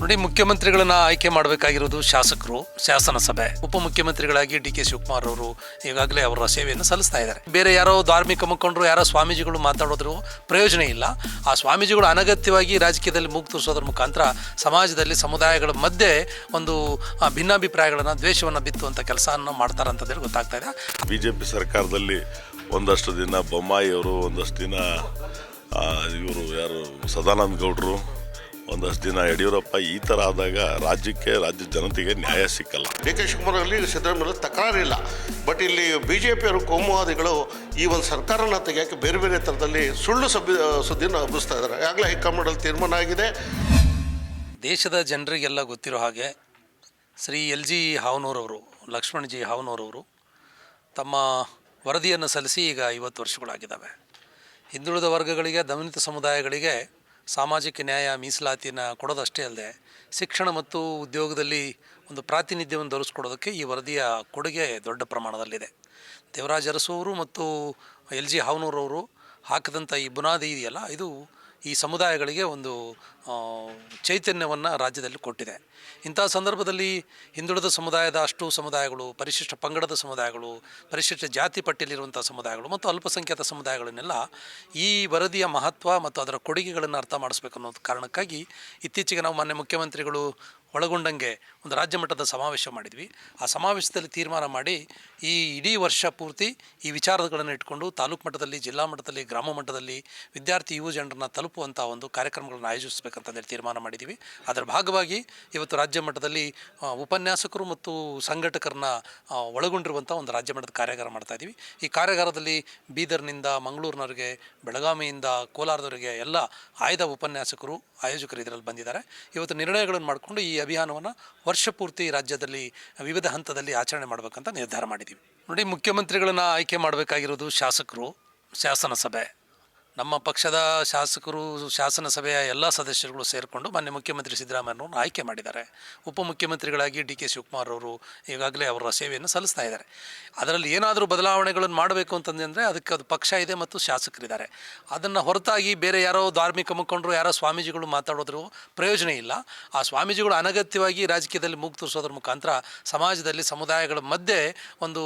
ನೋಡಿ ಮುಖ್ಯಮಂತ್ರಿಗಳನ್ನ ಆಯ್ಕೆ ಮಾಡಬೇಕಾಗಿರೋದು ಶಾಸಕರು ಶಾಸನಸಭೆ ಉಪಮುಖ್ಯಮಂತ್ರಿಗಳಾಗಿ ಡಿ ಕೆ ಶಿವಕುಮಾರ್ ಅವರು ಈಗಾಗಲೇ ಅವರ ಸೇವೆಯನ್ನು ಸಲ್ಲಿಸ್ತಾ ಇದ್ದಾರೆ. ಬೇರೆ ಯಾರೋ ಧಾರ್ಮಿಕ ಮುಖಂಡರು, ಯಾರೋ ಸ್ವಾಮೀಜಿಗಳು ಮಾತಾಡೋದ್ರ ಪ್ರಯೋಜನ ಇಲ್ಲ. ಆ ಸ್ವಾಮೀಜಿಗಳು ಅನಗತ್ಯವಾಗಿ ರಾಜಕೀಯದಲ್ಲಿ ಮೂಗು ತೋರಿಸೋದ್ರ ಮುಖಾಂತರ ಸಮಾಜದಲ್ಲಿ ಸಮುದಾಯಗಳ ಮಧ್ಯೆ ಒಂದು ಭಿನ್ನಾಭಿಪ್ರಾಯಗಳನ್ನು, ದ್ವೇಷವನ್ನು ಬಿತ್ತುವಂಥ ಕೆಲಸವನ್ನು ಹೇಳಿ ಗೊತ್ತಾಗ್ತಾ ಇದೆ. ಬಿ ಜೆ ಪಿ ಸರ್ಕಾರದಲ್ಲಿ ಒಂದಷ್ಟು ದಿನ ಬೊಮ್ಮಾಯಿ ಅವರು ಒಂದಷ್ಟು ದಿನ ಇವರು ಯಾರು, ಸದಾನಂದ ಗೌಡರು ಒಂದಷ್ಟು ದಿನ ಯಡಿಯೂರಪ್ಪ ಈ ಥರ ಆದಾಗ ರಾಜ್ಯಕ್ಕೆ ರಾಜ್ಯ ಜನತೆಗೆ ನ್ಯಾಯ ಸಿಕ್ಕಲ್ಲ. ಡಿ ಕೆ ಶಿವಕುಮಾರ್ ಅಲ್ಲಿ ಸಿದ್ದರಾಮಯ್ಯ ತಕರಾರಿಲ್ಲ ಬಟ್ ಇಲ್ಲಿ. ಬಿ ಜೆ ಪಿಯವರು ಕೋಮುವಾದಿಗಳು ಈ ಒಂದು ಸರ್ಕಾರನ ತೆಗೆಯಕ್ಕೆ ಬೇರೆ ಬೇರೆ ಥರದಲ್ಲಿ ಸುಳ್ಳು ಸಬ್ ಸುದ್ದಿನ ಹಬ್ಬಿಸ್ತಾ ಇದ್ದಾರೆ. ಆಗಲೇ ಹೈಕಮಾಂಡಲ್ಲಿ ತೀರ್ಮಾನ ಆಗಿದೆ. ದೇಶದ ಜನರಿಗೆಲ್ಲ ಗೊತ್ತಿರೋ ಹಾಗೆ ಶ್ರೀ ಎಲ್ ಜಿ ಹಾವನೂರವರು ಲಕ್ಷ್ಮಣ್ ಜಿ ಹಾವನೂರವರು ತಮ್ಮ ವರದಿಯನ್ನು ಸಲ್ಲಿಸಿ ಈಗ ಐವತ್ತು ವರ್ಷಗಳಾಗಿದ್ದಾವೆ. ಹಿಂದುಳಿದ ವರ್ಗಗಳಿಗೆ ದಮನಿತ ಸಮುದಾಯಗಳಿಗೆ ಸಾಮಾಜಿಕ ನ್ಯಾಯ ಮೀಸಲಾತಿಯನ್ನು ಕೊಡೋದಷ್ಟೇ ಅಲ್ಲದೆ ಶಿಕ್ಷಣ ಮತ್ತು ಉದ್ಯೋಗದಲ್ಲಿ ಒಂದು ಪ್ರಾತಿನಿಧ್ಯವನ್ನು ತೋರಿಸ್ಕೊಡೋದಕ್ಕೆ ಈ ವರದಿಯ ಕೊಡುಗೆ ದೊಡ್ಡ ಪ್ರಮಾಣದಲ್ಲಿದೆ. ದೇವರಾಜ ಅರಸೂರು ಮತ್ತು ಎಲ್ ಜಿ ಹಾವನೂರವರು ಹಾಕಿದಂಥ ಈ ಬುನಾದಿ ಇದೆಯಲ್ಲ, ಇದು ಈ ಸಮುದಾಯಗಳಿಗೆ ಒಂದು ಚೈತನ್ಯವನ್ನು ರಾಜ್ಯದಲ್ಲಿ ಕೊಟ್ಟಿದೆ. ಇಂಥ ಸಂದರ್ಭದಲ್ಲಿ ಹಿಂದುಳಿದ ಸಮುದಾಯದ ಅಷ್ಟು ಸಮುದಾಯಗಳು, ಪರಿಶಿಷ್ಟ ಪಂಗಡದ ಸಮುದಾಯಗಳು, ಪರಿಶಿಷ್ಟ ಜಾತಿ ಪಟ್ಟಿಯಲ್ಲಿರುವಂಥ ಸಮುದಾಯಗಳು ಮತ್ತು ಅಲ್ಪಸಂಖ್ಯಾತ ಸಮುದಾಯಗಳನ್ನೆಲ್ಲ ಈ ವರದಿಯ ಮಹತ್ವ ಮತ್ತು ಅದರ ಕೊಡುಗೆಗಳನ್ನು ಅರ್ಥ ಮಾಡಿಸ್ಬೇಕು ಅನ್ನೋದು ಕಾರಣಕ್ಕಾಗಿ ಇತ್ತೀಚೆಗೆ ನಾವು ಮಾನ್ಯ ಮುಖ್ಯಮಂತ್ರಿಗಳು ಒಳಗೊಂಡಂಗೆ ಒಂದು ರಾಜ್ಯ ಮಟ್ಟದ ಸಮಾವೇಶ ಮಾಡಿದ್ವಿ. ಆ ಸಮಾವೇಶದಲ್ಲಿ ತೀರ್ಮಾನ ಮಾಡಿ ಈ ಇಡೀ ವರ್ಷ ಪೂರ್ತಿ ಈ ವಿಚಾರಗಳನ್ನು ಇಟ್ಕೊಂಡು ತಾಲೂಕು ಮಟ್ಟದಲ್ಲಿ, ಜಿಲ್ಲಾ ಮಟ್ಟದಲ್ಲಿ, ಗ್ರಾಮ ಮಟ್ಟದಲ್ಲಿ ವಿದ್ಯಾರ್ಥಿ ಯುವ ಜನರನ್ನು ತಲುಪುವಂಥ ಒಂದು ಕಾರ್ಯಕ್ರಮಗಳನ್ನು ಆಯೋಜಿಸಬೇಕಂತಂದೇಳಿ ತೀರ್ಮಾನ ಮಾಡಿದ್ದೀವಿ ಅದರ ಭಾಗವಾಗಿ ಇವತ್ತು ರಾಜ್ಯ ಮಟ್ಟದಲ್ಲಿ ಉಪನ್ಯಾಸಕರು ಮತ್ತು ಸಂಘಟಕರನ್ನ ಒಳಗೊಂಡಿರುವಂಥ ಒಂದು ರಾಜ್ಯ ಮಟ್ಟದ ಕಾರ್ಯಾಗಾರ ಮಾಡ್ತಾ ಇದ್ದೀವಿ ಈ ಕಾರ್ಯಾಗಾರದಲ್ಲಿ ಬೀದರ್ನಿಂದ ಮಂಗಳೂರಿನವರಿಗೆ, ಬೆಳಗಾವಿಯಿಂದ ಕೋಲಾರದವರಿಗೆ ಎಲ್ಲ ಆಯ್ದ ಉಪನ್ಯಾಸಕರು, ಆಯೋಜಕರು ಇದರಲ್ಲಿ ಬಂದಿದ್ದಾರೆ. ಇವತ್ತು ನಿರ್ಣಯಗಳನ್ನು ಮಾಡಿಕೊಂಡು ಈ ಅಭಿಯಾನವನ್ನು ವರ್ಷ ಪೂರ್ತಿ ರಾಜ್ಯದಲ್ಲಿ, ವಿವಿಧ ಹಂತದಲ್ಲಿ ಆಚರಣೆ ಮಾಡಬೇಕಂತ ನಿರ್ಧಾರ ಮಾಡಿದ್ದೀವಿ ನೋಡಿ, ಮುಖ್ಯಮಂತ್ರಿಗಳನ್ನು ಆಯ್ಕೆ ಮಾಡಬೇಕಾಗಿರೋದು ಶಾಸಕರು, ಶಾಸನಸಭೆ. ನಮ್ಮ ಪಕ್ಷದ ಶಾಸಕರು, ಶಾಸನ ಸಭೆಯ ಎಲ್ಲ ಸದಸ್ಯರುಗಳು ಸೇರಿಕೊಂಡು ಮಾನ್ಯ ಮುಖ್ಯಮಂತ್ರಿ ಸಿದ್ದರಾಮಯ್ಯನವ್ರನ್ನ ಆಯ್ಕೆ ಮಾಡಿದ್ದಾರೆ. ಉಪಮುಖ್ಯಮಂತ್ರಿಗಳಾಗಿ ಡಿ ಕೆ ಶಿವಕುಮಾರ್ ಅವರು ಈಗಾಗಲೇ ಅವರ ಸೇವೆಯನ್ನು ಸಲ್ಲಿಸ್ತಾ ಇದ್ದಾರೆ. ಅದರಲ್ಲಿ ಏನಾದರೂ ಬದಲಾವಣೆಗಳನ್ನು ಮಾಡಬೇಕು ಅಂತಂದರೆ ಅದಕ್ಕೆ ಅದು ಪಕ್ಷ ಇದೆ ಮತ್ತು ಶಾಸಕರಿದ್ದಾರೆ. ಅದನ್ನು ಹೊರತಾಗಿ ಬೇರೆ ಯಾರೋ ಧಾರ್ಮಿಕ ಮುಖಂಡರು, ಯಾರೋ ಸ್ವಾಮೀಜಿಗಳು ಮಾತಾಡೋದ್ರೂ ಪ್ರಯೋಜನ ಇಲ್ಲ. ಆ ಸ್ವಾಮೀಜಿಗಳು ಅನಗತ್ಯವಾಗಿ ರಾಜಕೀಯದಲ್ಲಿ ಮೂಗು ತೋರಿಸೋದ್ರ ಮುಖಾಂತರ ಸಮಾಜದಲ್ಲಿ ಸಮುದಾಯಗಳ ಮಧ್ಯೆ ಒಂದು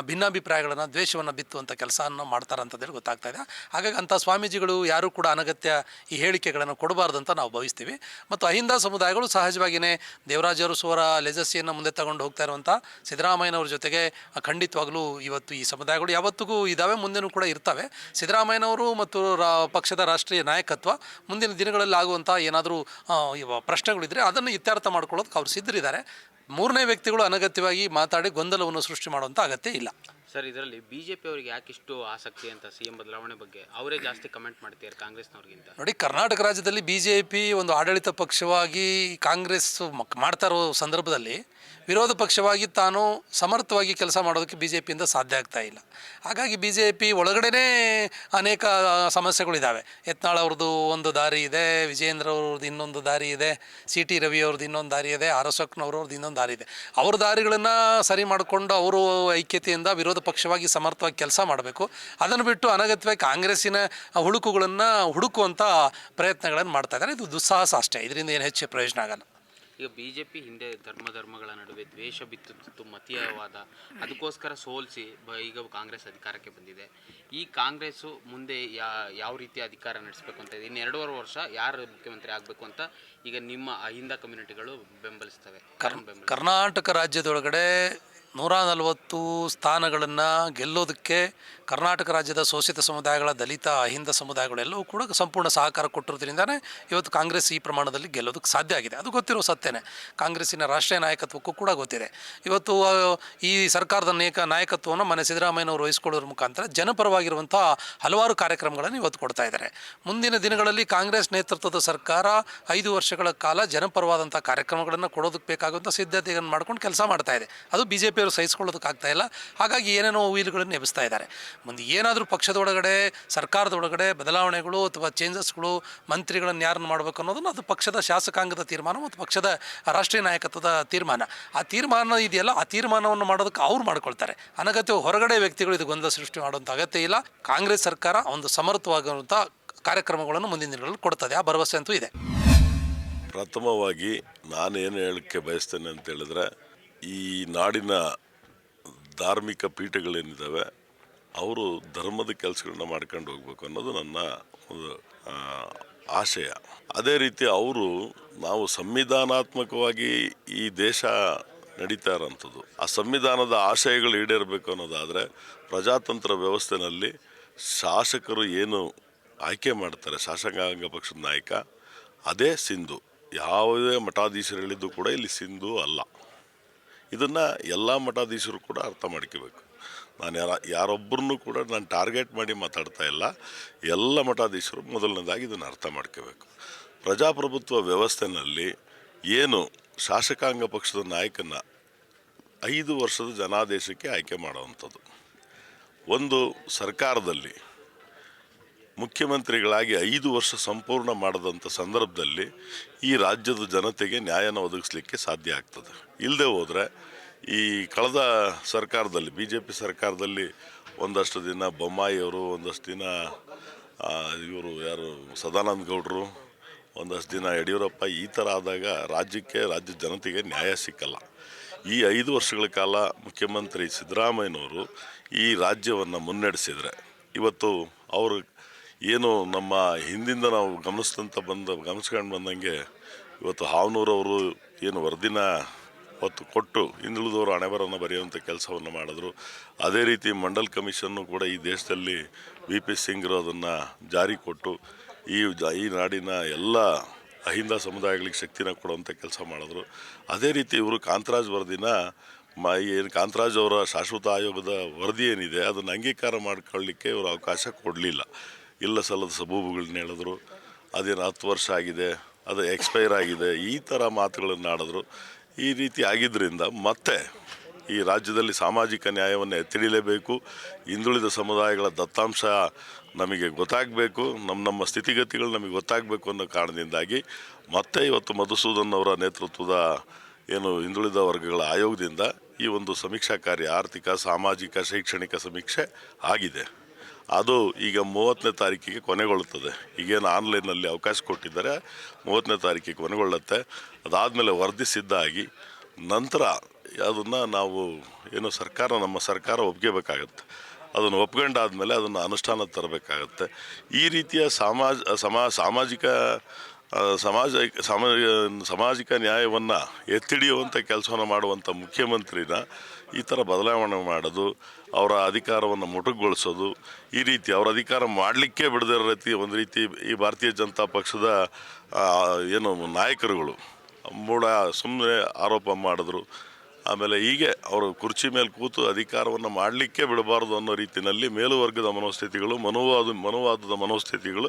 ಭಿನ್ನಾಭಿಪ್ರಾಯಗಳನ್ನು, ದ್ವೇಷವನ್ನು ಬಿತ್ತುವಂಥ ಕೆಲಸವನ್ನು ಮಾಡ್ತಾರಂತಂದೇಳಿ ಗೊತ್ತಾಗ್ತಾ ಇದೆ. ಹಾಗಾಗಿ ಅಂಥ ಸ್ವಾಮೀಜಿಗಳು ಯಾರೂ ಕೂಡ ಅನಗತ್ಯ ಈ ಹೇಳಿಕೆಗಳನ್ನು ಕೊಡಬಾರ್ದಂತ ನಾವು ಭಾವಿಸ್ತೀವಿ. ಮತ್ತು ಅಹಿಂದ ಸಮುದಾಯಗಳು ಸಹಜವಾಗಿಯೇ ದೇವರಾಜ ಅರಸುವರ ಲೆಜಸಿಯನ್ನು ಮುಂದೆ ತಗೊಂಡು ಹೋಗ್ತಾ ಇರುವಂಥ ಸಿದ್ದರಾಮಯ್ಯನವ್ರ ಜೊತೆಗೆ ಖಂಡಿತವಾಗಲೂ ಇವತ್ತು ಈ ಸಮುದಾಯಗಳು ಯಾವತ್ತಿಗೂ ಇದ್ದಾವೆ ಮುಂದೆನೂ ಕೂಡ ಇರ್ತವೆ. ಸಿದ್ದರಾಮಯ್ಯನವರು ಮತ್ತು ರಾ, ಪಕ್ಷದ ರಾಷ್ಟ್ರೀಯ ನಾಯಕತ್ವ ಮುಂದಿನ ದಿನಗಳಲ್ಲಿ ಆಗುವಂಥ ಏನಾದರೂ ಪ್ರಶ್ನೆಗಳಿದ್ದರೆ ಅದನ್ನು ಇತ್ಯರ್ಥ ಮಾಡ್ಕೊಳ್ಳೋದಕ್ಕೆ ಅವ್ರು ಸಿದ್ಧರಿದ್ದಾರೆ. ಮೂರನೇ ವ್ಯಕ್ತಿಗಳು ಅನಗತ್ಯವಾಗಿ ಮಾತಾಡಿ ಗೊಂದಲವನ್ನು ಸೃಷ್ಟಿ ಮಾಡುವಂಥ ಅಗತ್ಯ ಇಲ್ಲ. ಸರ್, ಇದರಲ್ಲಿ ಬಿಜೆಪಿ ಅವರಿಗೆ ಯಾಕೆ ಇಷ್ಟು ಆಸಕ್ತಿ ಅಂತ ಸಿಎಂ ಬದಲಾವಣೆ ಬಗ್ಗೆ ಅವರೇ ಜಾಸ್ತಿ ಕಮೆಂಟ್ ಮಾಡ್ತಿದ್ದಾರೆ ಕಾಂಗ್ರೆಸ್ನವ್ರಿಗಿಂತ? ನೋಡಿ, ಕರ್ನಾಟಕ ರಾಜ್ಯದಲ್ಲಿ ಬಿ ಜೆ ಪಿ ಒಂದು ಆಡಳಿತ ಪಕ್ಷವಾಗಿ ಕಾಂಗ್ರೆಸ್ ಮಾಡ್ತಾ ಇರೋ ಸಂದರ್ಭದಲ್ಲಿ ವಿರೋಧ ಪಕ್ಷವಾಗಿ ತಾನು ಸಮರ್ಥವಾಗಿ ಕೆಲಸ ಮಾಡೋದಕ್ಕೆ ಬಿ ಜೆ ಪಿಯಿಂದ ಸಾಧ್ಯ ಆಗ್ತಾ ಇಲ್ಲ. ಹಾಗಾಗಿ ಬಿ ಜೆ ಪಿ ಒಳಗಡೆನೇ ಅನೇಕ ಸಮಸ್ಯೆಗಳಿದ್ದಾವೆ ಯತ್ನಾಳ್ ಅವ್ರದ್ದು ಒಂದು ದಾರಿ ಇದೆ, ವಿಜೇಂದ್ರ ಅವ್ರದ್ದು ಇನ್ನೊಂದು ದಾರಿ ಇದೆ, ಸಿ ಟಿ ರವಿ ಅವ್ರದ್ದು ಇನ್ನೊಂದು ದಾರಿ ಇದೆ ಅವ್ರದ್ದು ಇನ್ನೊಂದು ದಾರಿ ಇದೆ. ಅವ್ರ ದಾರಿಗಳನ್ನು ಸರಿ ಮಾಡಿಕೊಂಡು ಅವರು ಐಕ್ಯತೆಯಿಂದ ವಿರೋಧ ಪಕ್ಷವಾಗಿ ಸಮರ್ಥವಾಗಿ ಕೆಲಸ ಮಾಡಬೇಕು. ಅದನ್ನು ಬಿಟ್ಟು ಅನಗತ್ಯವಾಗಿ ಕಾಂಗ್ರೆಸ್ಸಿನ ಹುಡುಕುಗಳನ್ನು ಹುಡುಕುವಂಥ ಪ್ರಯತ್ನಗಳನ್ನು ಮಾಡ್ತಾ ಇದ್ದಾರೆ. ಇದು ದುಸ್ಸಾಹಸ ಅಷ್ಟೇ. ಇದರಿಂದ ಏನು ಹೆಚ್ಚು ಪ್ರಯೋಜನ ಆಗಲ್ಲ. ಈಗ ಬಿ ಜೆ ಪಿ ಹಿಂದೆ ಧರ್ಮ ಧರ್ಮಗಳ ನಡುವೆ ದ್ವೇಷ ಬಿತ್ತುತ್ತಿತ್ತು ಮತೀಯವಾದ ಅದಕ್ಕೋಸ್ಕರ ಸೋಲಿಸಿ ಬ ಈಗ ಕಾಂಗ್ರೆಸ್ ಅಧಿಕಾರಕ್ಕೆ ಬಂದಿದೆ. ಈ ಕಾಂಗ್ರೆಸ್ಸು ಮುಂದೆ ಯಾ ಯಾವ ರೀತಿ ಅಧಿಕಾರ ನಡೆಸಬೇಕು ಅಂತ ಇದೆ. ಇನ್ನು ಎರಡೂವರೆ ವರ್ಷ ಯಾರು ಮುಖ್ಯಮಂತ್ರಿ ಆಗಬೇಕು ಅಂತ ಈಗ ನಿಮ್ಮ ಅಹಿಂದ ಕಮ್ಯುನಿಟಿಗಳು ಬೆಂಬಲಿಸ್ತವೆ? ಕರ್ನಾಟಕ ರಾಜ್ಯದೊಳಗಡೆ ನೂರ ನಲವತ್ತು ಸ್ಥಾನಗಳನ್ನು ಗೆಲ್ಲೋದಕ್ಕೆ ಕರ್ನಾಟಕ ರಾಜ್ಯದ ಶೋಷಿತ ಸಮುದಾಯಗಳ ದಲಿತ, ಅಹಿಂದ ಸಮುದಾಯಗಳೆಲ್ಲವೂ ಕೂಡ ಸಂಪೂರ್ಣ ಸಹಕಾರ ಕೊಟ್ಟಿರೋದ್ರಿಂದನೇ ಇವತ್ತು ಕಾಂಗ್ರೆಸ್ ಈ ಪ್ರಮಾಣದಲ್ಲಿ ಗೆಲ್ಲೋದಕ್ಕೆ ಸಾಧ್ಯ ಆಗಿದೆ. ಅದು ಗೊತ್ತಿರೋ ಸತ್ಯನೇ. ಕಾಂಗ್ರೆಸ್ಸಿನ ರಾಷ್ಟ್ರೀಯ ನಾಯಕತ್ವಕ್ಕೂ ಕೂಡ ಗೊತ್ತಿದೆ. ಇವತ್ತು ಈ ಸರ್ಕಾರದ ನೇಕ ನಾಯಕತ್ವವನ್ನು ಮನೆ ಸಿದ್ದರಾಮಯ್ಯನವರು ವಹಿಸ್ಕೊಳ್ಳೋದ್ರ ಮುಖಾಂತರ ಜನಪರವಾಗಿರುವಂಥ ಹಲವಾರು ಕಾರ್ಯಕ್ರಮಗಳನ್ನು ಇವತ್ತು ಕೊಡ್ತಾ ಇದ್ದಾರೆ. ಮುಂದಿನ ದಿನಗಳಲ್ಲಿ ಕಾಂಗ್ರೆಸ್ ನೇತೃತ್ವದ ಸರ್ಕಾರ ಐದು ವರ್ಷಗಳ ಕಾಲ ಜನಪರವಾದಂಥ ಕಾರ್ಯಕ್ರಮಗಳನ್ನು ಕೊಡೋದಕ್ಕೆ ಬೇಕಾಗುವಂಥ ಸಿದ್ಧತೆಗಳನ್ನು ಮಾಡ್ಕೊಂಡು ಕೆಲಸ ಮಾಡ್ತಾ ಇದೆ. ಅದು ಬಿ ಜೆ ಪಿಯವರು ಸಹಿಸ್ಕೊಳ್ಳೋದಕ್ಕಾಗ್ತಾ ಇಲ್ಲ. ಹಾಗಾಗಿ ಏನೇನೋ ವೀಲ್ಗಳನ್ನು ಎಬ್ಬಿಸ್ತಾ ಇದ್ದಾರೆ. ಮುಂದೆ ಏನಾದರೂ ಪಕ್ಷದ ಒಳಗಡೆ, ಸರ್ಕಾರದ ಒಳಗಡೆ ಬದಲಾವಣೆಗಳು ಅಥವಾ ಚೇಂಜಸ್ಗಳು ಮಂತ್ರಿಗಳನ್ನು ಯಾರನ್ನು ಮಾಡಬೇಕು ಅನ್ನೋದನ್ನು ಅದು ಪಕ್ಷದ ಶಾಸಕಾಂಗದ ತೀರ್ಮಾನ ಮತ್ತು ಪಕ್ಷದ ರಾಷ್ಟ್ರೀಯ ನಾಯಕತ್ವದ ತೀರ್ಮಾನ. ಆ ತೀರ್ಮಾನ ಇದೆಯಲ್ಲ, ಆ ತೀರ್ಮಾನವನ್ನು ಮಾಡೋದಕ್ಕೆ ಅವ್ರು ಮಾಡ್ಕೊಳ್ತಾರೆ. ಅನಗತ್ಯ ಹೊರಗಡೆ ವ್ಯಕ್ತಿಗಳು ಇದು ಗೊಂದಲ ಸೃಷ್ಟಿ ಮಾಡುವಂಥ ಅಗತ್ಯ ಇಲ್ಲ. ಕಾಂಗ್ರೆಸ್ ಸರ್ಕಾರ ಒಂದು ಸಮರ್ಥವಾಗುವಂಥ ಕಾರ್ಯಕ್ರಮಗಳನ್ನು ಮುಂದಿನ ದಿನಗಳಲ್ಲಿ ಕೊಡ್ತದೆ. ಆ ಭರವಸೆ ಅಂತೂ ಇದೆ. ಪ್ರಥಮವಾಗಿ ನಾನೇನು ಹೇಳಕ್ಕೆ ಬಯಸ್ತೇನೆ ಅಂತ ಹೇಳಿದ್ರೆ ಈ ನಾಡಿನ ಧಾರ್ಮಿಕ ಪೀಠಗಳೇನಿದ್ದಾವೆ, ಅವರು ಧರ್ಮದ ಕೆಲಸಗಳನ್ನ ಮಾಡ್ಕೊಂಡು ಹೋಗ್ಬೇಕು ಅನ್ನೋದು ನನ್ನ ಒಂದು ಆಶಯ. ಅದೇ ರೀತಿ ಅವರು ನಾವು ಸಂವಿಧಾನಾತ್ಮಕವಾಗಿ ಈ ದೇಶ ನಡೀತಾ ಇರೋಂಥದ್ದು. ಆ ಸಂವಿಧಾನದ ಆಶಯಗಳು ಈಡೇರಬೇಕು ಅನ್ನೋದಾದರೆ ಪ್ರಜಾತಂತ್ರ ವ್ಯವಸ್ಥೆನಲ್ಲಿ ಶಾಸಕರು ಏನು ಆಯ್ಕೆ ಮಾಡ್ತಾರೆ, ಶಾಸಕಾಂಗ ಪಕ್ಷದ ನಾಯಕ, ಅದೇ ಸಿಂಧು. ಯಾವುದೇ ಮಠಾಧೀಶರು ಹೇಳಿದ್ದು ಕೂಡ ಇಲ್ಲಿ ಸಿಂಧು ಅಲ್ಲ. ಇದನ್ನು ಎಲ್ಲ ಮಠಾಧೀಶರು ಕೂಡ ಅರ್ಥ ಮಾಡ್ಕೋಬೇಕು. ನಾನು ಯಾರ, ಯಾರೊಬ್ಬರನ್ನು ಕೂಡ ನಾನು ಟಾರ್ಗೆಟ್ ಮಾಡಿ ಮಾತಾಡ್ತಾ ಇಲ್ಲ. ಎಲ್ಲ ಮಠಾಧೀಶರು ಮೊದಲನೇದಾಗಿ ಇದನ್ನು ಅರ್ಥ ಮಾಡ್ಕೋಬೇಕು. ಪ್ರಜಾಪ್ರಭುತ್ವ ವ್ಯವಸ್ಥೆನಲ್ಲಿ ಏನು ಶಾಸಕಾಂಗ ಪಕ್ಷದ ನಾಯಕನ ಐದು ವರ್ಷದ ಜನಾದೇಶಕ್ಕೆ ಆಯ್ಕೆ ಮಾಡುವಂಥದ್ದು. ಒಂದು ಸರ್ಕಾರದಲ್ಲಿ ಮುಖ್ಯಮಂತ್ರಿಗಳಾಗಿ ಐದು ವರ್ಷ ಸಂಪೂರ್ಣ ಮಾಡಿದಂಥ ಸಂದರ್ಭದಲ್ಲಿ ಈ ರಾಜ್ಯದ ಜನತೆಗೆ ನ್ಯಾಯನ ಒದಗಿಸ್ಲಿಕ್ಕೆ ಸಾಧ್ಯ ಆಗ್ತದೆ. ಇಲ್ಲದೆ ಹೋದರೆ ಈ ಕಳೆದ ಸರ್ಕಾರದಲ್ಲಿ ಬಿ ಜೆ ಪಿ ಸರ್ಕಾರದಲ್ಲಿ ಒಂದಷ್ಟು ದಿನ ಬೊಮ್ಮಾಯಿಯವರು ಒಂದಷ್ಟು ದಿನ ಇವರು ಯಾರು, ಸದಾನಂದ ಗೌಡರು, ಒಂದಷ್ಟು ದಿನ ಯಡಿಯೂರಪ್ಪ, ಈ ಥರ ಆದಾಗ ರಾಜ್ಯಕ್ಕೆ, ರಾಜ್ಯದ ಜನತೆಗೆ ನ್ಯಾಯ ಸಿಕ್ಕಲ್ಲ. ಈ ಐದು ವರ್ಷಗಳ ಕಾಲ ಮುಖ್ಯಮಂತ್ರಿ ಸಿದ್ದರಾಮಯ್ಯನವರು ಈ ರಾಜ್ಯವನ್ನು ಮುನ್ನಡೆಸಿದರೆ, ಇವತ್ತು ಅವರು ಏನು ನಮ್ಮ ಹಿಂದಿಂದ ನಾವು ಗಮನಿಸ್ದಂತ ಬಂದ, ಗಮನಿಸ್ಕೊಂಡು ಬಂದಂಗೆ ಇವತ್ತು ಹಾವನೂರವರು ಏನು ವರದಿನ ಹೊತ್ತು ಕೊಟ್ಟು ಹಿಂದುಳಿದವರು ಹಣೆಬರನ್ನು ಬರೆಯುವಂಥ ಕೆಲಸವನ್ನು ಮಾಡಿದ್ರು. ಅದೇ ರೀತಿ ಮಂಡಲ್ ಕಮಿಷನ್ನು ಕೂಡ ಈ ದೇಶದಲ್ಲಿ ವಿ ಪಿ ಸಿಂಗ್ರು ಅದನ್ನು ಜಾರಿ ಕೊಟ್ಟು ಈ ಈ ನಾಡಿನ ಎಲ್ಲ ಅಹಿಂದ ಸಮುದಾಯಗಳಿಗೆ ಶಕ್ತಿನ ಕೊಡುವಂಥ ಕೆಲಸ ಮಾಡಿದ್ರು. ಅದೇ ರೀತಿ ಇವರು ಕಾಂತರಾಜ್ ವರದಿನ ಮ ಏನು ಕಾಂತರಾಜ್ ಅವರ ಶಾಶ್ವತ ಆಯೋಗದ ವರದಿ ಏನಿದೆ ಅದನ್ನು ಅಂಗೀಕಾರ ಮಾಡ್ಕೊಳ್ಳಿಕ್ಕೆ ಇವರು ಅವಕಾಶ ಕೊಡಲಿಲ್ಲ. ಇಲ್ಲ ಸಲ್ಲದ ಸಬೂಬುಗಳನ್ನ ಹೇಳಿದ್ರು, ಅದೇನು ಹತ್ತು ವರ್ಷ ಆಗಿದೆ, ಅದು ಎಕ್ಸ್ಪೈರ್ ಆಗಿದೆ, ಈ ಥರ ಮಾತುಗಳನ್ನು ಆಡಿದ್ರು. ಈ ರೀತಿ ಆಗಿದ್ದರಿಂದ ಮತ್ತೆ ಈ ರಾಜ್ಯದಲ್ಲಿ ಸಾಮಾಜಿಕ ನ್ಯಾಯವನ್ನು ಎತ್ತಿಡಿಲೇಬೇಕು, ಹಿಂದುಳಿದ ಸಮುದಾಯಗಳ ದತ್ತಾಂಶ ನಮಗೆ ಗೊತ್ತಾಗಬೇಕು, ನಮ್ಮ ನಮ್ಮ ಸ್ಥಿತಿಗತಿಗಳು ನಮಗೆ ಗೊತ್ತಾಗಬೇಕು ಅನ್ನೋ ಕಾರಣದಿಂದಾಗಿ ಮತ್ತೆ ಇವತ್ತು ಮಧುಸೂದನ್ ಅವರ ನೇತೃತ್ವದ ಏನು ಹಿಂದುಳಿದ ವರ್ಗಗಳ ಆಯೋಗದಿಂದ ಈ ಒಂದು ಸಮೀಕ್ಷಾ ಕಾರ್ಯ ಆರ್ಥಿಕ, ಸಾಮಾಜಿಕ, ಶೈಕ್ಷಣಿಕ ಸಮೀಕ್ಷೆ ಆಗಿದೆ. ಅದು ಈಗ ಮೂವತ್ತನೇ ತಾರೀಕಿಗೆ ಕೊನೆಗೊಳ್ಳುತ್ತದೆ. ಈಗೇನು ಆನ್ಲೈನಲ್ಲಿ ಅವಕಾಶ ಕೊಟ್ಟಿದ್ದಾರೆ, ಮೂವತ್ತನೇ ತಾರೀಕಿಗೆ ಕೊನೆಗೊಳ್ಳುತ್ತೆ. ಅದಾದಮೇಲೆ ವರದಿ ಸಿದ್ಧ ಆಗಿ ನಂತರ ಅದನ್ನು ನಾವು ಏನು ಸರ್ಕಾರ, ನಮ್ಮ ಸರ್ಕಾರ ಒಪ್ಕೋಬೇಕಾಗತ್ತೆ ಅದನ್ನು ಒಪ್ಕೊಂಡಾದ್ಮೇಲೆ ಅದನ್ನು ಅನುಷ್ಠಾನ ತರಬೇಕಾಗತ್ತೆ. ಈ ರೀತಿಯ ಸಮಾಜ, ಸಮಾ, ಸಾಮಾಜಿಕ ಸಮಾಜ ಸಾಮಾಜಿಕ ಸಾಮಾಜಿಕ ನ್ಯಾಯವನ್ನು ಎತ್ತಿಡಿಯುವಂಥ ಕೆಲಸವನ್ನು ಮಾಡುವಂಥ ಮುಖ್ಯಮಂತ್ರಿನ ಈ ಥರ ಬದಲಾವಣೆ ಮಾಡೋದು, ಅವರ ಅಧಿಕಾರವನ್ನು ಮೊಟಕುಗೊಳಿಸೋದು, ಈ ರೀತಿ ಅವರ ಅಧಿಕಾರ ಮಾಡಲಿಕ್ಕೆ ಬಿಡದಿರೋ ರೀತಿ ಒಂದು ರೀತಿ ಈ ಭಾರತೀಯ ಜನತಾ ಪಕ್ಷದ ಏನು ನಾಯಕರುಗಳು. ಮೂಡ ಸುಮ್ಮನೆ ಆರೋಪ ಮಾಡಿದ್ರು. ಆಮೇಲೆ ಹೀಗೆ ಅವರು ಕುರ್ಚಿ ಮೇಲೆ ಕೂತು ಅಧಿಕಾರವನ್ನು ಮಾಡಲಿಕ್ಕೆ ಬಿಡಬಾರ್ದು ಅನ್ನೋ ರೀತಿಯಲ್ಲಿ ಮೇಲುವರ್ಗದ ಮನೋಸ್ಥಿತಿಗಳು ಮನೋವಾದ ಮನೋವಾದದ ಮನೋಸ್ಥಿತಿಗಳು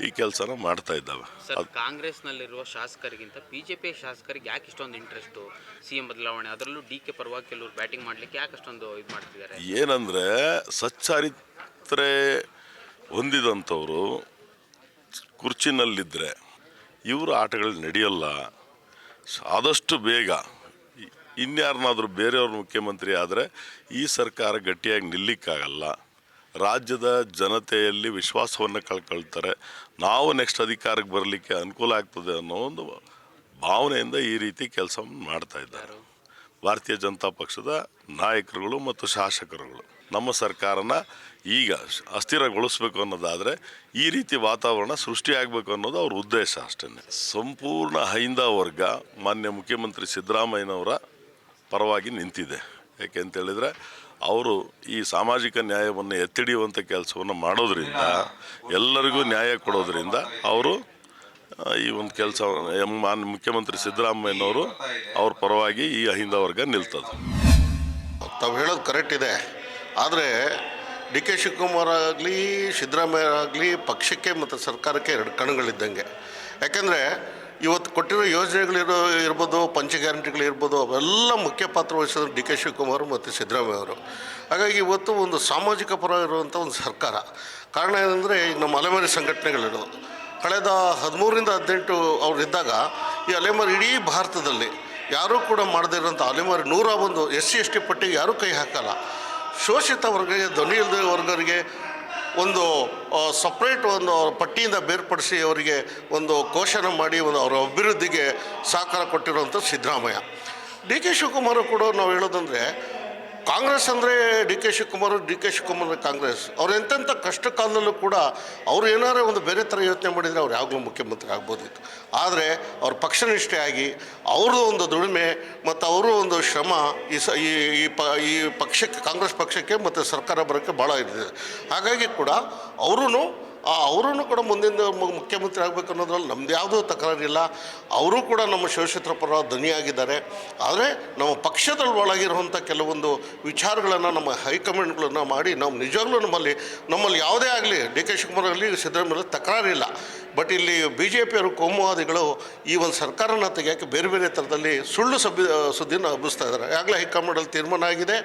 ಈ ಕೆಲಸನ ಮಾಡ್ತಾ ಇದ್ದಾವೆ. ಸರ್ ಕಾಂಗ್ರೆಸ್ನಲ್ಲಿರುವ ಶಾಸಕರಿಗಿಂತ ಬಿ ಜೆ ಪಿ ಶಾಸಕರಿಗೆ ಯಾಕೆ ಇಷ್ಟೊಂದು ಇಂಟ್ರೆಸ್ಟು ಸಿ ಎಂ ಬದಲಾವಣೆ ಅದರಲ್ಲೂ ಡಿ ಕೆ ಪರವಾಗಿ ಕೆಲವರು ಬ್ಯಾಟಿಂಗ್ ಮಾಡ್ಲಿಕ್ಕೆ ಯಾಕೆ ಅಷ್ಟೊಂದು ಇದು ಮಾಡ್ತಿದ್ದಾರೆ? ಏನಂದರೆ ಸಚ್ಚಾರಿತ್ರೆ ಹೊಂದಿದಂಥವರು ಕುರ್ಚಿನಲ್ಲಿದ್ದರೆ ಇವರು ಆಟಗಳು ನಡೆಯಲ್ಲ ಆದಷ್ಟು ಬೇಗ ಇನ್ಯಾರನ್ನಾದರೂ ಬೇರೆಯವ್ರ ಮುಖ್ಯಮಂತ್ರಿ ಆದರೆ ಈ ಸರ್ಕಾರ ಗಟ್ಟಿಯಾಗಿ ನಿಲ್ಲಿಕ್ಕಾಗಲ್ಲ. ರಾಜ್ಯದ ಜನತೆಯಲ್ಲಿ ವಿಶ್ವಾಸವನ್ನು ಕಳ್ಕೊಳ್ತಾರೆ. ನಾವು ನೆಕ್ಸ್ಟ್ ಅಧಿಕಾರಕ್ಕೆ ಬರಲಿಕ್ಕೆ ಅನುಕೂಲ ಆಗ್ತದೆ ಅನ್ನೋ ಒಂದು ಭಾವನೆಯಿಂದ ಈ ರೀತಿ ಕೆಲಸ ಮಾಡ್ತಾ ಇದ್ದಾರೆ. ಭಾರತೀಯ ಜನತಾ ಪಕ್ಷದ ನಾಯಕರುಗಳು ಮತ್ತು ಶಾಸಕರುಗಳು. ನಮ್ಮ ಸರ್ಕಾರನ ಈಗ ಅಸ್ಥಿರಗೊಳಿಸ್ಬೇಕು ಅನ್ನೋದಾದರೆ ಈ ರೀತಿ ವಾತಾವರಣ ಸೃಷ್ಟಿಯಾಗಬೇಕು ಅನ್ನೋದು ಅವ್ರ ಉದ್ದೇಶ ಅಷ್ಟೇ ಸಂಪೂರ್ಣ ಹೈಂದ ವರ್ಗ ಮಾನ್ಯ ಮುಖ್ಯಮಂತ್ರಿ ಸಿದ್ದರಾಮಯ್ಯನವರ ಪರವಾಗಿ ನಿಂತಿದೆ. ಯಾಕೆ ಅಂತೇಳಿದರೆ ಅವರು ಈ ಸಾಮಾಜಿಕ ನ್ಯಾಯವನ್ನು ಎತ್ತಿಡಿಯುವಂಥ ಕೆಲಸವನ್ನು ಮಾಡೋದ್ರಿಂದ, ಎಲ್ಲರಿಗೂ ನ್ಯಾಯ ಕೊಡೋದ್ರಿಂದ ಅವರು ಈ ಒಂದು ಕೆಲಸ ಮಾನ್ಯ ಮುಖ್ಯಮಂತ್ರಿ ಸಿದ್ದರಾಮಯ್ಯನವರು ಅವ್ರ ಪರವಾಗಿ ಈ ಅಹಿಂದ ವರ್ಗ ನಿಲ್ತದೆ. ತಾವು ಹೇಳೋದು ಕರೆಕ್ಟ್ ಇದೆ. ಆದರೆ, ಡಿ ಕೆ ಶಿವಕುಮಾರ್ ಆಗಲಿ, ಸಿದ್ದರಾಮಯ್ಯ ಆಗಲಿ ಪಕ್ಷಕ್ಕೆ ಮತ್ತು ಸರ್ಕಾರಕ್ಕೆ ಎರಡು ಕಣಗಳಿದ್ದಂಗೆ ಯಾಕೆಂದರೆ ಇವತ್ತು ಕೊಟ್ಟಿರೋ ಯೋಜನೆಗಳಿರೋ ಇರ್ಬೋದು, ಪಂಚ ಗ್ಯಾರಂಟಿಗಳು ಇರ್ಬೋದು, ಅವೆಲ್ಲ ಮುಖ್ಯ ಪಾತ್ರ ವಹಿಸಿದ್ರು ಡಿ ಕೆ ಶಿವಕುಮಾರ್ ಮತ್ತು ಸಿದ್ದರಾಮಯ್ಯ ಅವರು. ಹಾಗಾಗಿ ಇವತ್ತು ಒಂದು ಸಾಮಾಜಿಕ ಪರ ಇರುವಂಥ ಒಂದು ಸರ್ಕಾರ. ಕಾರಣ ಏನಂದರೆ ಈಗ ನಮ್ಮ ಅಲೆಮಾರಿ ಸಂಘಟನೆಗಳಿರೋದು. ಕಳೆದ ಹದಿಮೂರರಿಂದ ಹದಿನೆಂಟು ಅವ್ರು ಇದ್ದಾಗ ಈ ಅಲೆಮಾರಿ ಇಡೀ ಭಾರತದಲ್ಲಿ ಯಾರೂ ಕೂಡ ಮಾಡದೇ ಇರೋಂಥ ಅಲೆಮಾರಿ ನೂರ ಒಂದು ಎಸ್ ಸಿ ಎಸ್ ಟಿ ಪಟ್ಟಿಗೆ ಯಾರೂ ಕೈ ಹಾಕಲ್ಲ. ಶೋಷಿತ ವರ್ಗಕ್ಕೆ, ಧ್ವನಿ ಇಲ್ಲದ ವರ್ಗರಿಗೆ ಒಂದು ಸಪ್ರೇಟ್ ಒಂದು ಅವ್ರ ಪಟ್ಟಿಯಿಂದ ಬೇರ್ಪಡಿಸಿ ಅವರಿಗೆ ಒಂದು ಘೋಷಣ ಮಾಡಿ ಒಂದು ಅವರ ಅಭಿವೃದ್ಧಿಗೆ ಸಹಕಾರ ಕೊಟ್ಟಿರುವಂಥ ಸಿದ್ದರಾಮಯ್ಯ. ಡಿ ಕೆ ಶಿವಕುಮಾರ್ ಕೂಡ ನಾವು ಹೇಳೋದಂದರೆ ಕಾಂಗ್ರೆಸ್ ಅಂದರೆ D K Shivakumar, D K Shivakumar Congress. ಅವ್ರು ಎಂತೆಂಥ ಕಷ್ಟ ಕಾಲದಲ್ಲೂ ಕೂಡ ಅವ್ರು ಏನಾರೇ ಒಂದು ಬೇರೆ ಥರ ಯೋಚನೆ ಮಾಡಿದರೆ ಅವ್ರು ಯಾವಾಗಲೂ ಮುಖ್ಯಮಂತ್ರಿ ಆಗ್ಬೋದಿತ್ತು. ಆದರೆ ಅವ್ರ ಪಕ್ಷನಿಷ್ಠೆ ಆಗಿ ಅವ್ರದ್ದು ಒಂದು ದುಡಿಮೆ ಮತ್ತು ಅವರು ಒಂದು ಶ್ರಮ ಈ ಸ, ಈ ಈ ಪ, ಈ ಪಕ್ಷಕ್ಕೆ, ಕಾಂಗ್ರೆಸ್ ಪಕ್ಷಕ್ಕೆ ಮತ್ತು ಸರ್ಕಾರ ಬರೋಕ್ಕೆ ಭಾಳ ಇದೆ ಹಾಗಾಗಿ ಕೂಡ ಅವರೂ ಅವರೂ ಕೂಡ ಮುಂದಿನ ಮುಖ್ಯಮಂತ್ರಿ ಆಗಬೇಕು ಅನ್ನೋದ್ರಲ್ಲಿ ನಮ್ದು ಯಾವುದೂ ತಕರಾರಿಲ್ಲ. ಅವರು ಕೂಡ ನಮ್ಮ ಶಿವಕ್ಷೇತ್ರ ಪರ ಧ್ವನಿಯಾಗಿದ್ದಾರೆ ಆದರೆ ನಮ್ಮ ಪಕ್ಷದಲ್ಲಿ ಒಳಗಿರುವಂಥ ಕೆಲವೊಂದು ವಿಚಾರಗಳನ್ನು ನಮ್ಮ ಹೈಕಮಾಂಡ್ಗಳನ್ನು ಮಾಡಿ ನಾವು ನಿಜವಾಗ್ಲೂ ನಮ್ಮಲ್ಲಿ ನಮ್ಮಲ್ಲಿ ಯಾವುದೇ ಆಗಲಿ ಡಿ ಕೆ ಶಿವಕುಮಾರ್ ಆಗಲಿ ಸಿದ್ದರಾಮಯ್ಯ ತಕರಾರಿಲ್ಲ ಬಟ್ ಇಲ್ಲಿ. ಬಿ ಜೆ ಪಿಯವರು ಕೋಮುವಾದಿಗಳು ಈ ಒಂದು ಸರ್ಕಾರನ ತೆಗೆಯೋಕ್ಕೆ ಬೇರೆ ಬೇರೆ ಥರದಲ್ಲಿ ಸುಳ್ಳು ಸಬ್ ಸುದ್ದಿನ ಹಬ್ಬಿಸ್ತಾ ಇದ್ದಾರೆ. ಆಗಲೇ ಹೈಕಮಾಂಡಲ್ಲಿ ತೀರ್ಮಾನ ಆಗಿದೆ.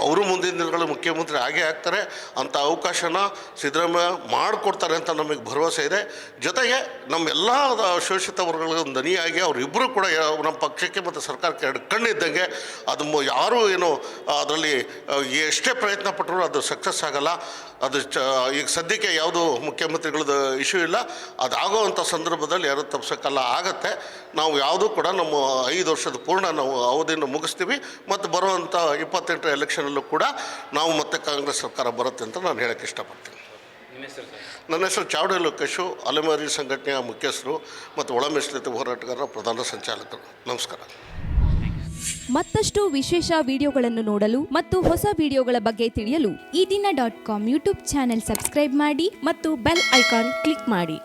ಅವರು ಮುಂದಿನ ದಿನಗಳಲ್ಲಿ ಮುಖ್ಯಮಂತ್ರಿ ಆಗೇ ಆಗ್ತಾರೆ. ಅಂಥ ಅವಕಾಶನ ಸಿದ್ದರಾಮಯ್ಯ ಮಾಡಿಕೊಡ್ತಾರೆ ಅಂತ ನಮಗೆ ಭರವಸೆ ಇದೆ. ಜೊತೆಗೆ ನಮ್ಮೆಲ್ಲ ಶೋಷಿತ ವರ್ಗಗಳ ದನಿಯಾಗಿ ಅವರಿಬ್ಬರು ಕೂಡ ನಮ್ಮ ಪಕ್ಷಕ್ಕೆ ಮತ್ತು ಸರ್ಕಾರಕ್ಕೆ ಎರಡು ಕಣ್ಣಿದ್ದಂಗೆ ಅದು ಯಾರು ಏನು ಅದರಲ್ಲಿ ಎಷ್ಟೇ ಪ್ರಯತ್ನ ಪಟ್ಟರೂ ಅದು ಸಕ್ಸಸ್ ಆಗಲ್ಲ. ಅದು ಚ, ಈಗ ಸದ್ಯಕ್ಕೆ ಯಾವುದು ಮುಖ್ಯಮಂತ್ರಿಗಳದ್ದು ಇಶ್ಯೂ ಇಲ್ಲ. ಅದಾಗೋವಂಥ ಸಂದರ್ಭದಲ್ಲಿ ಯಾರು ತಪ್ಸೋಕ್ಕಲ್ಲ ಆಗತ್ತೆ. ನಾವು ಯಾವುದೂ ಕೂಡ ನಮ್ಮ ಐದು ವರ್ಷದ ಪೂರ್ಣ ನಾವು ಅವಧಿಯನ್ನು ಮುಗಿಸ್ತೀವಿ. ಮತ್ತು ಬರುವಂಥ ಇಪ್ಪತ್ತೆಂಟರ ಎಲೆಕ್ಷನಲ್ಲೂ ಕೂಡ ನಾವು ಮತ್ತೆ ಕಾಂಗ್ರೆಸ್ ಸರ್ಕಾರ ಬರುತ್ತೆ ಅಂತ ನಾನು ಹೇಳೋಕ್ಕೆ ಇಷ್ಟಪಡ್ತೀನಿ. ನಿಮ್ಮ ಹೆಸರು ಸರ್? ನನ್ನ ಹೆಸರು ಚಾವಡೆ ಲೋಕೇಶು ಅಲೆಮಾರಿ ಸಂಘಟನೆಯ ಮುಖ್ಯಸ್ಥರು ಮತ್ತು ಒಳ ಮೀಸಲಿತ ಹೋರಾಟಗಾರರ ಪ್ರಧಾನ ಸಂಚಾಲಕರು. ನಮಸ್ಕಾರ. ಮತ್ತಷ್ಟು ವಿಶೇಷ ವಿಡಿಯೋಗಳನ್ನು ನೋಡಲು ಮತ್ತು ಹೊಸ ವಿಡಿಯೋಗಳ ಬಗ್ಗೆ ತಿಳಿಯಲು Ee Dina dot com YouTube channel subscribe ಮಾಡಿ ಮತ್ತು ಬೆಲ್ ಐಕಾನ್ ಕ್ಲಿಕ್ ಮಾಡಿ.